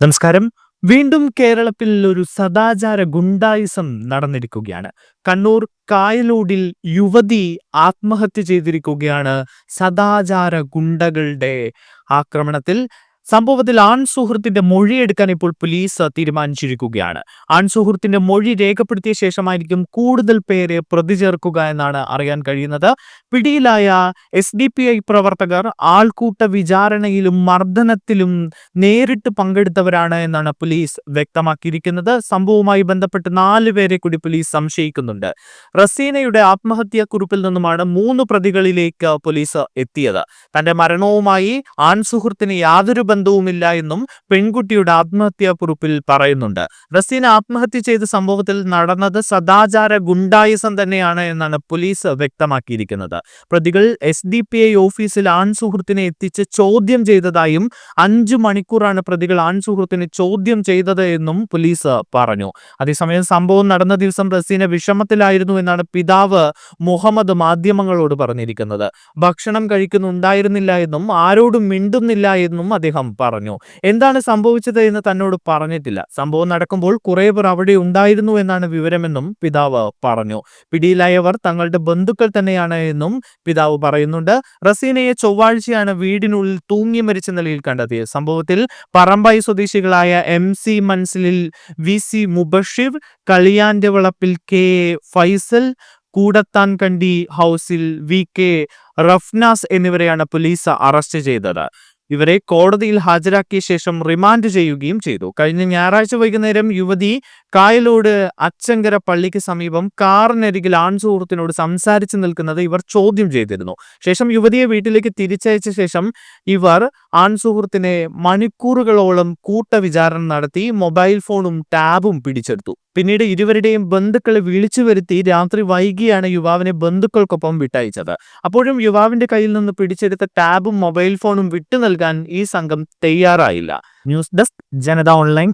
നമസ്കാരം. വീണ്ടും കേരളത്തിൽ ഒരു സദാചാര ഗുണ്ടായിസം നടന്നിരിക്കുകയാണ്. കണ്ണൂർ കായലോടിൽ യുവതി ആത്മഹത്യ ചെയ്തിരിക്കുകയാണ് സദാചാര ഗുണ്ടകളുടെ ആക്രമണത്തിൽ. സംഭവത്തിൽ ആൺ സുഹൃത്തിന്റെ മൊഴിയെടുക്കാൻ ഇപ്പോൾ പോലീസ് തീരുമാനിച്ചിരിക്കുകയാണ്. ആൺ സുഹൃത്തിന്റെ മൊഴി രേഖപ്പെടുത്തിയ ശേഷമായിരിക്കും കൂടുതൽ പേരെ പ്രതി ചേർക്കുക എന്നാണ് അറിയാൻ കഴിയുന്നത്. പിടിയിലായ എസ് ഡി പി ഐ പ്രവർത്തകർ ആൾക്കൂട്ട വിചാരണയിലും മർദ്ദനത്തിലും നേരിട്ട് പങ്കെടുത്തവരാണ് എന്നാണ് പോലീസ് വ്യക്തമാക്കിയിരിക്കുന്നത്. സംഭവവുമായി ബന്ധപ്പെട്ട് നാല് പേരെ കൂടി പോലീസ് സംശയിക്കുന്നുണ്ട്. റസീനയുടെ ആത്മഹത്യാ കുറിപ്പിൽ നിന്നുമാണ് മൂന്ന് പ്രതികളിലേക്ക് പോലീസ് എത്തിയത്. തന്റെ മരണവുമായി ആൺ സുഹൃത്തിന് യാതൊരു ബന്ധവുമില്ല എന്നും പെൺകുട്ടിയുടെ ആത്മഹത്യാ കുറിപ്പിൽ പറയുന്നുണ്ട്. റസീന ആത്മഹത്യ ചെയ്ത സംഭവത്തിൽ നടന്നത് സദാചാര ഗുണ്ടായിസം തന്നെയാണ് എന്നാണ് പോലീസ് വ്യക്തമാക്കിയിരിക്കുന്നത്. പ്രതികൾ എസ് ഡി പി ഐ ഓഫീസിൽ ആൺസുഹൃത്തിനെ എത്തിച്ച് ചോദ്യം ചെയ്തതായും അഞ്ചു മണിക്കൂറാണ് പ്രതികൾ ആൺസുഹൃത്തിനെ ചോദ്യം ചെയ്തത് എന്നും പോലീസ് പറഞ്ഞു. അതേസമയം സംഭവം നടന്ന ദിവസം റസീന വിഷമത്തിലായിരുന്നു എന്നാണ് പിതാവ് മുഹമ്മദ് മാധ്യമങ്ങളോട് പറഞ്ഞിരിക്കുന്നത്. ഭക്ഷണം കഴിക്കുന്നുണ്ടായിരുന്നില്ല എന്നും ആരോടും മിണ്ടുന്നില്ല എന്നും അദ്ദേഹം പറഞ്ഞു. എന്താണ് സംഭവിച്ചത് എന്ന് തന്നോട് പറഞ്ഞിട്ടില്ല. സംഭവം നടക്കുമ്പോൾ കുറെ പേർ അവിടെ ഉണ്ടായിരുന്നു എന്നാണ് വിവരമെന്നും പിതാവ് പറഞ്ഞു. പിടിയിലായവർ തങ്ങളുടെ ബന്ധുക്കൾ തന്നെയാണ് എന്നും പിതാവ് പറയുന്നുണ്ട്. റസീനയെ ചൊവ്വാഴ്ചയാണ് വീടിനുള്ളിൽ തൂങ്ങി മരിച്ച നിലയിൽ കണ്ടെത്തിയത്. സംഭവത്തിൽ പറമ്പായി സ്വദേശികളായ എം സി മൻസിലിൽ വി സി മുബഷിർ കളിയാന്റെ വളപ്പിൽ കെ ഫൈസൽ കൂടത്താൻ കണ്ടി ഹൗസിൽ വി കെ റഫ്നാസ് എന്നിവരെയാണ് പോലീസ് അറസ്റ്റ് ചെയ്തത്. ഇവരെ കോടതിയിൽ ഹാജരാക്കിയ ശേഷം റിമാൻഡ് ചെയ്യുകയും ചെയ്തു. കഴിഞ്ഞ ഞായറാഴ്ച വൈകുന്നേരം യുവതി കായലോട് അച്ചങ്കര പള്ളിക്ക് സമീപം കാറിനരികിൽ ആൺസുഹൃത്തിനോട് സംസാരിച്ചു നിൽക്കുന്നത് ഇവർ ചോദ്യം ചെയ്തിരുന്നു. ശേഷം യുവതിയെ വീട്ടിലേക്ക് തിരിച്ചയച്ച ശേഷം ഇവർ ആൺസുഹൃത്തിനെ മണിക്കൂറുകളോളം കൂട്ടവിചാരണ നടത്തി മൊബൈൽ ഫോണും ടാബും പിടിച്ചെടുത്തു. പിന്നീട് ഇരുവരുടെയും ബന്ധുക്കളെ വിളിച്ചു വരുത്തി രാത്രി വൈകിയാണ് യുവാവിനെ ബന്ധുക്കൾക്കൊപ്പം വിട്ടയച്ചത്. അപ്പോഴും യുവാവിന്റെ കയ്യിൽ നിന്ന് പിടിച്ചെടുത്ത ടാബും മൊബൈൽ ഫോണും വിട്ടു നൽകാൻ ഈ സംഘം തയ്യാറായില്ല. ന്യൂസ് ഡെസ്ക് ജനത ഓൺലൈൻ